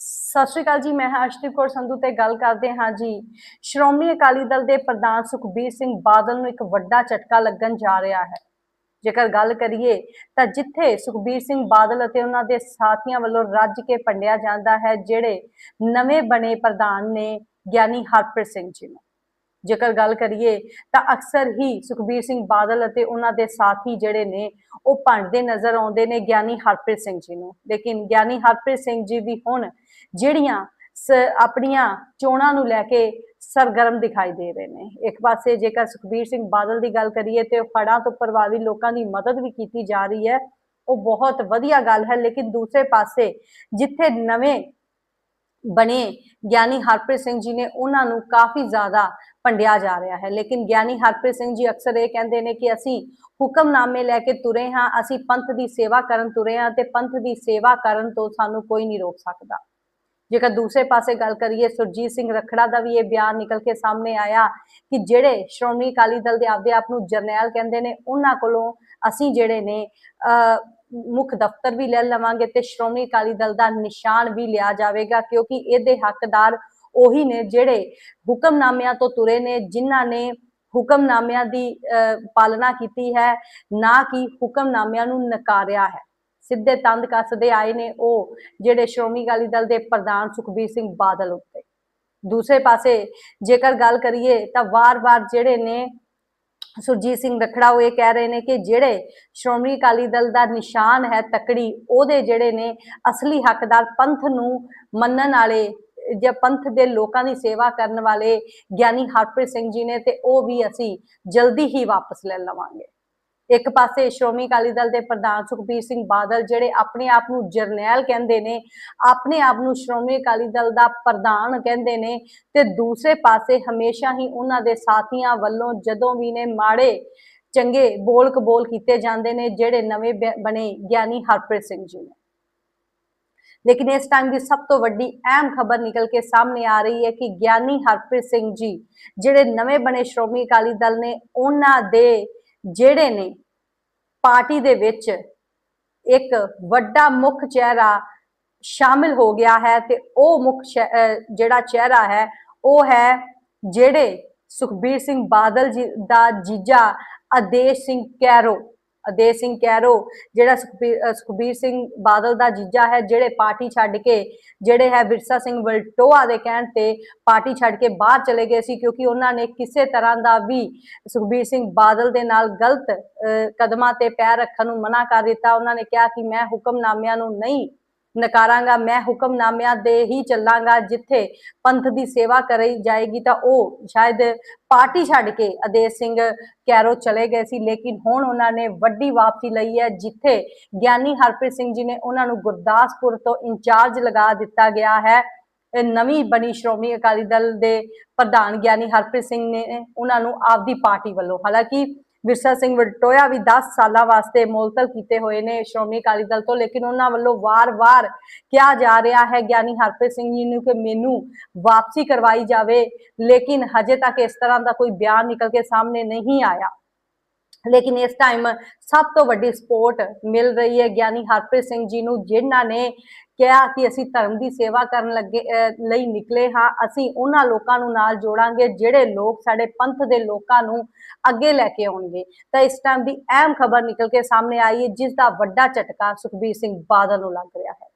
ਸਤਿ ਸ਼੍ਰੀ ਅਕਾਲ ਜੀ, ਮੈਂ ਹਾਂ ਕੌਰ ਸੰਧੂ ਤੇ ਗੱਲ ਕਰਦੇ ਹਾਂ ਜੀ। ਸ਼੍ਰੋਮਣੀ ਅਕਾਲੀ ਦਲ ਦੇ ਪ੍ਰਧਾਨ ਸੁਖਬੀਰ ਸਿੰਘ ਬਾਦਲ ਨੂੰ ਇੱਕ ਵੱਡਾ ਝਟਕਾ ਲੱਗਣ ਜਾ ਰਿਹਾ ਹੈ। ਜੇਕਰ ਗੱਲ ਕਰੀਏ ਤਾਂ ਜਿੱਥੇ ਸੁਖਬੀਰ ਸਿੰਘ ਬਾਦਲ ਅਤੇ ਉਹਨਾਂ ਦੇ ਸਾਥੀਆਂ ਵੱਲੋਂ ਰੱਜ ਕੇ ਪੰਡਿਆ ਜਾਂਦਾ ਹੈ, ਜਿਹੜੇ ਨਵੇਂ ਬਣੇ ਪ੍ਰਧਾਨ ਨੇ ਗਿਆਨੀ ਹਰਪ੍ਰੀਤ ਸਿੰਘ ਜੀ ਨੂੰ। ਜੇਕਰ ਗੱਲ ਕਰੀਏ ਤਾਂ ਅਕਸਰ ਹੀ ਸੁਖਬੀਰ ਸਿੰਘ ਬਾਦਲ ਅਤੇ ਉਹਨਾਂ ਦੇ ਸਾਥੀ ਜਿਹੜੇ ਨੇ, ਉਹ ਭੰਡਦੇ ਨਜ਼ਰ ਆਉਂਦੇ ਨੇ ਗਿਆਨੀ ਹਰਪ੍ਰੀਤ ਸਿੰਘ ਜੀ ਨੂੰ। ਲੇਕਿਨ ਗਿਆਨੀ ਹਰਪ੍ਰੀਤ ਸਿੰਘ ਜੀ ਵੀ ਹੁਣ ਜਿਹੜੀਆਂ ਸ- ਆਪਣੀਆਂ ਚੋਣਾਂ ਨੂੰ ਲੈ ਕੇ ਸਰਗਰਮ ਦਿਖਾਈ ਦੇ ਰਹੇ ਨੇ। ਇੱਕ ਪਾਸੇ ਜੇਕਰ ਸੁਖਬੀਰ ਸਿੰਘ ਬਾਦਲ ਦੀ ਗੱਲ ਕਰੀਏ ਤੇ ਫੜਾਂ ਤੋਂ ਪ੍ਰਭਾਵਿਤ ਲੋਕਾਂ ਦੀ ਮਦਦ ਵੀ ਕੀਤੀ ਜਾ ਰਹੀ ਹੈ, ਉਹ ਬਹੁਤ ਵਧੀਆ ਗੱਲ ਹੈ। ਲੇਕਿਨ ਦੂਸਰੇ ਪਾਸੇ ਜਿੱਥੇ ਨਵੇਂ ਬਣੇ ਗਿਆਨੀ ਹਰਪ੍ਰੀਤ ਸਿੰਘ ਜੀ ਨੇ ਉਹਨਾਂ ਨੂੰ ਕਾਫੀ ਜ਼ਿਆਦਾ ਭੰਡਿਆ ਜਾ ਰਿਹਾ ਹੈ। ਲੇਕਿਨ ਗਿਆਨੀ ਹਰਪ੍ਰੀਤ ਸਿੰਘ ਜੀ ਅਕਸਰ ਇਹ ਕਹਿੰਦੇ ਨੇ ਕਿ ਅਸੀਂ ਹੁਕਮਨਾਮੇ ਲੈ ਕੇ ਤੁਰੇ ਹਾਂ ਅਸੀਂ ਪੰਥ ਦੀ ਸੇਵਾ ਕਰਨ ਤੁਰੇ ਹਾਂ ਤੇ ਪੰਥ ਦੀ ਸੇਵਾ ਕਰਨ ਤੋਂ ਸਾਨੂੰ ਕੋਈ ਨਹੀਂ ਰੋਕ ਸਕਦਾ। ਜੇਕਰ ਦੂਸਰੇ ਪਾਸੇ ਗੱਲ ਕਰੀਏ ਸੁਰਜੀਤ ਸਿੰਘ ਰਖੜਾ ਦਾ ਵੀ ਇਹ ਬਿਆਨ ਨਿਕਲ ਕੇ ਸਾਹਮਣੇ ਆਇਆ ਕਿ ਜਿਹੜੇ ਸ਼੍ਰੋਮਣੀ ਅਕਾਲੀ ਦਲ ਦੇ ਆਪਦੇ ਆਪ ਨੂੰ ਜਰਨੈਲ ਕਹਿੰਦੇ ਨੇ ਉਹਨਾਂ ਕੋਲੋਂ ਅਸੀਂ ਜਿਹੜੇ ਨੇ ਅਹ, ਮੁੱਖ ਦਫ਼ਤਰ ਵੀ ਲੈ ਲਵਾਂਗੇ ਤੇ ਸ਼੍ਰੋਮਣੀ ਅਕਾਲੀ ਦਲ ਦਾ ਨਿਸ਼ਾਨ ਵੀ ਲਿਆ ਜਾਵੇਗਾ, ਕਿਉਂਕਿ ਇਹਦੇ ਹੱਕਦਾਰ ਉਹੀ ਨੇ ਜਿਹੜੇ ਹੁਕਮਨਾਮਿਆਂ ਤੋਂ ਤੁਰੇ ਨੇ, ਜਿਨ੍ਹਾਂ ਨੇ ਹੁਕਮਨਾਮਿਆਂ ਦੀ ਪਾਲਣਾ ਕੀਤੀ ਹੈ, ਨਾ ਕਿ ਹੁਕਮਨਾਮਿਆਂ ਨੂੰ ਨਕਾਰਿਆ ਹੈ। ਸਿੱਧੇ ਤੰਦ ਕੱਸਦੇ ਆਏ ਨੇ ਉਹ ਜਿਹੜੇ ਸ਼੍ਰੋਮਣੀ ਅਕਾਲੀ ਦਲ ਦੇ ਪ੍ਰਧਾਨ ਸੁਖਬੀਰ ਸਿੰਘ ਬਾਦਲ ਉੱਤੇ। ਦੂਸਰੇ ਪਾਸੇ ਜੇਕਰ ਗੱਲ ਕਰੀਏ ਤਾਂ ਵਾਰ-ਵਾਰ ਜਿਹੜੇ ਨੇ ਸੁਰਜੀਤ ਸਿੰਘ ਰਖੜਾ ਉਹ ਇਹ ਕਹਿ ਰਹੇ ਨੇ ਕਿ ਜਿਹੜੇ ਸ਼੍ਰੋਮਣੀ ਅਕਾਲੀ ਦਲ ਦਾ ਨਿਸ਼ਾਨ ਹੈ ਤਕੜੀ, ਉਹਦੇ ਜਿਹੜੇ ਨੇ ਅਸਲੀ ਹੱਕਦਾਰ ਪੰਥ ਨੂੰ ਮੰਨਣ ਵਾਲੇ ਜਾਂ ਪੰਥ ਦੇ ਲੋਕਾਂ ਦੀ ਸੇਵਾ ਕਰਨ ਵਾਲੇ ਗਿਆਨੀ ਹਰਪ੍ਰੀਤ ਸਿੰਘ ਜੀ ਨੇ ਤੇ ਉਹ ਵੀ ਅਸੀਂ ਜਲਦੀ ਹੀ ਵਾਪਸ ਲੈ ਲਵਾਂਗੇ। ਇੱਕ ਪਾਸੇ ਸ਼੍ਰੋਮਣੀ ਅਕਾਲੀ ਦਲ ਦੇ ਪ੍ਰਧਾਨ ਸੁਖਬੀਰ ਸਿੰਘ ਬਾਦਲ ਜਿਹੜੇ ਆਪਣੇ ਆਪ ਨੂੰ ਜਰਨੈਲ ਕਹਿੰਦੇ ਨੇ, ਆਪਣੇ ਆਪ ਨੂੰ ਸ਼੍ਰੋਮਣੀ ਅਕਾਲੀ ਦਲ ਦਾ ਪ੍ਰਧਾਨ ਕਹਿੰਦੇ ਨੇ ਤੇ ਦੂਸਰੇ ਪਾਸੇ ਹਮੇਸ਼ਾ ਹੀ ਉਹਨਾਂ ਦੇ ਸਾਥੀਆਂ ਵੱਲੋਂ ਜਦੋਂ ਵੀ ਨੇ ਮਾੜੇ, ਚੰਗੇ ਬੋਲ ਕਬੋਲ ਕੀਤੇ ਜਾਂਦੇ ਨੇ, ਜਿਹੜੇ ਨਵੇਂ ਬ- ਬਣੇ ਗਿਆਨੀ ਹਰਪ੍ਰੀਤ ਸਿੰਘ ਜੀ ਨੇ। ਲੇਕਿਨ ਇਸ ਟਾਈਮ ਦੀ ਸਭ ਤੋਂ ਵੱਡੀ ਅਹਿਮ ਖਬਰ ਨਿਕਲ ਕੇ ਸਾਹਮਣੇ ਆ ਰਹੀ ਹੈ ਕਿ ਗਿਆਨੀ ਹਰਪ੍ਰੀਤ ਸਿੰਘ ਜੀ ਜਿਹੜੇ ਨਵੇਂ ਬਣੇ ਸ਼੍ਰੋਮਣੀ ਅਕਾਲੀ ਦਲ ਨੇ, ਉਹਨਾਂ ਦੇ ਜਿਹੜੇ ਨੇ ਪਾਰਟੀ ਦੇ ਵਿੱਚ ਇੱਕ ਵੱਡਾ ਮੁੱਖ ਚਿਹਰਾ ਸ਼ਾਮਿਲ ਹੋ ਗਿਆ ਹੈ ਤੇ ਉਹ ਮੁੱਖ ਸ਼ੈ- ਜਿਹੜਾ ਚਿਹਰਾ ਹੈ, ਉਹ ਹੈ ਜਿਹੜੇ ਸੁਖਬੀਰ ਸਿੰਘ ਬਾਦਲ ਜੀ ਦਾ ਜੀਜਾ ਆਦੇਸ਼ ਸਿੰਘ ਕੈਰੋ। ਆਦੇਸ਼ ਸਿੰਘ ਕੈਰੋ ਜਿਹੜਾ ਸੁਖਬੀਰ ਸੁਖਬੀਰ ਸਿੰਘ ਬਾਦਲ ਦਾ ਜੀਜਾ ਹੈ, ਜਿਹੜੇ ਪਾਰਟੀ ਛੱਡ ਕੇ, ਜਿਹੜੇ ਹੈ ਵਿਰਸਾ ਸਿੰਘ ਵਲਟੋਆ ਦੇ ਕਹਿਣ ਤੇ ਪਾਰਟੀ ਛੱਡ ਕੇ ਬਾਹਰ ਚਲੇ ਗਏ ਸੀ, ਕਿਉਂਕਿ ਉਹਨਾਂ ਨੇ ਕਿਸੇ ਤਰ੍ਹਾਂ ਦਾ ਵੀ ਸੁਖਬੀਰ ਸਿੰਘ ਬਾਦਲ ਦੇ ਨਾਲ ਗਲਤ ਕਦਮਾਂ ਤੇ ਪੈਰ ਰੱਖਣ ਨੂੰ ਮਨਾ ਕਰ ਦਿੱਤਾ। ਉਹਨਾਂ ਨੇ ਕਿਹਾ ਕਿ ਮੈਂ ਹੁਕਮਨਾਮਿਆਂ ਨੂੰ ਨਹੀਂ ਨਕਾਰਾਂਗਾ, ਮੈਂ ਹੁਕਮਨਾਮਿਆਂ ਦੇ ਹੀ ਚੱਲਾਂਗਾ, ਜਿੱਥੇ ਪੰਥ ਦੀ ਸੇਵਾ ਕਰੀ ਜਾਏਗੀ ਤਾਂ ਉਹ ਸ਼ਾਇਦ ਪਾਰਟੀ ਛੱਡ ਕੇ ਆਦੇਸ਼ ਸਿੰਘ ਕੈਰੋ ਚਲੇ ਗਏ ਸੀ, ਲੇਕਿਨ ਹੁਣ ਉਹਨਾਂ ਨੇ ਵੱਡੀ ਵਾਪਸੀ ਲਈ ਹੈ, ਜਿੱਥੇ ਗਿਆਨੀ ਹਰਪ੍ਰੀਤ ਸਿੰਘ ਜੀ ਨੇ ਉਹਨਾਂ ਨੂੰ ਗੁਰਦਾਸਪੁਰ ਤੋਂ ਇੰਚਾਰਜ ਲਗਾ ਦਿੱਤਾ ਗਿਆ ਹੈ। ਇਹ ਨਵੀਂ ਬਣੀ ਸ਼੍ਰੋਮਣੀ ਅਕਾਲੀ ਦਲ ਦੇ ਪ੍ਰਧਾਨ ਗਿਆਨੀ ਹਰਪ੍ਰੀਤ ਸਿੰਘ ਨੇ ਉਹਨਾਂ ਨੂੰ ਆਪਦੀ ਪਾਰਟੀ ਵੱਲੋਂ, ਹਾਲਾਂਕਿ ਵਿਰਸਾ ਸਿੰਘ ਵਟੋਇਆ ਵੀ 10 ਸਾਲਾਂ ਵਾਸਤੇ ਮੁਲਤਲ ਕੀਤੇ ਹੋਏ ਨੇ ਸ਼੍ਰੋਮਣੀ ਅਕਾਲੀ ਦਲ ਤੋਂ, ਲੇਕਿਨ ਉਹਨਾਂ ਵੱਲੋਂ ਵਾਰ-ਵਾਰ ਕਿਹਾ ਜਾ ਰਿਹਾ ਹੈ, ਗਿਆਨੀ ਹਰਪ੍ਰੀਤ ਸਿੰਘ ਜੀ ਨੂੰ ਕਿ ਮੈਨੂੰ ਵਾਪਸੀ ਕਰਵਾਈ ਜਾਵੇ, ਲੇਕਿਨ ਹਜੇ ਤੱਕ ਇਸ ਤਰ੍ਹਾਂ ਦਾ ਕੋਈ ਬਿਆਨ ਨਿਕਲ ਕੇ ਸਾਹਮਣੇ ਨਹੀਂ ਆਇਆ। ਲੇਕਿਨ ਇਸ ਟਾਈਮ ਸਭ ਤੋਂ ਵੱਡੀ ਸਪੋਰਟ ਮਿਲ ਰਹੀ ਹੈ ਗਿਆਨੀ ਹਰਪ੍ਰੀਤ ਸਿੰਘ ਜੀ ਨੂੰ, ਜਿਨ੍ਹਾਂ ਨੇ ਕਿਹਾ ਕਿ ਅਸੀਂ ਧਰਮ ਦੀ ਸੇਵਾ ਕਰਨ ਲੱਗੇ ਲਈ ਨਿਕਲੇ ਹਾਂ। ਅਸੀਂ ਉਹਨਾਂ ਲੋਕਾਂ ਨੂੰ ਨਾਲ ਜੋੜਾਂਗੇ, ਜਿਹੜੇ ਲੋਕ ਸਾਡੇ ਪੰਥ ਦੇ ਲੋਕਾਂ ਨੂੰ ਅੱਗੇ ਲੈ ਕੇ ਆਉਣਗੇ। ਤਾਂ ਇਸ ਟਾਈਮ ਦੀ ਅਹਿਮ ਖਬਰ ਨਿਕਲ ਕੇ ਸਾਹਮਣੇ ਆਈ ਹੈ, ਜਿਸ ਦਾ ਵੱਡਾ ਝਟਕਾ ਸੁਖਬੀਰ ਸਿੰਘ ਬਾਦਲ ਨੂੰ ਲੱਗ ਰਿਹਾ ਹੈ।